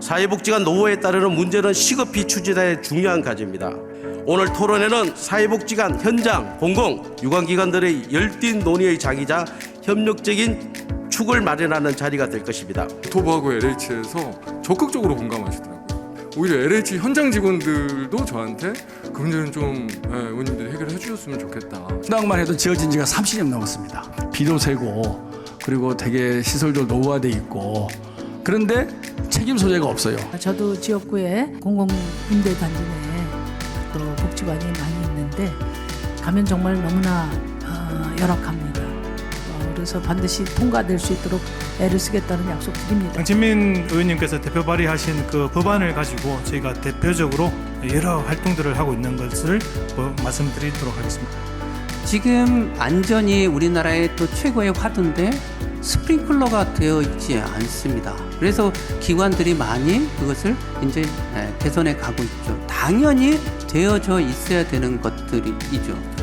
사회복지관 노후에 따르는 문제는 시급히 추진해야 중요한 과제입니다. 오늘 토론회는 사회복지관 현장, 공공, 유관기관들의 열띤 논의의 장이자 협력적인 축을 마련하는 자리가 될 것입니다. 토보하고 LH에서 적극적으로 공감하시더라고요. 오히려 LH 현장 직원들도 저한테 그 문제는 좀 예, 의원님들이 해결해 주셨으면 좋겠다. 신당만 해도 지어진 지가 30년 넘었습니다. 비도 새고 그리고 되게 시설도 노후화돼 있고 그런데 책임 소재가 없어요. 저도 지역구에 공공임대 단지 내에 또 복지관이 많이 있는데 가면 정말 너무나 어, 열악합니다. 어, 그래서 반드시 통과될 수 있도록 애를 쓰겠다는 약속 드립니다. 강진민 의원님께서 대표 발의하신 그 법안을 가지고 저희가 대표적으로 여러 활동들을 하고 있는 것을 뭐 말씀드리도록 하겠습니다. 지금 안전이 우리나라의 또 최고의 화두인데 스프링클러가 되어 있지 않습니다. 그래서 기관들이 많이 그것을 이제 예, 개선해 가고 있죠. 당연히 되어져 있어야 되는 것들이죠.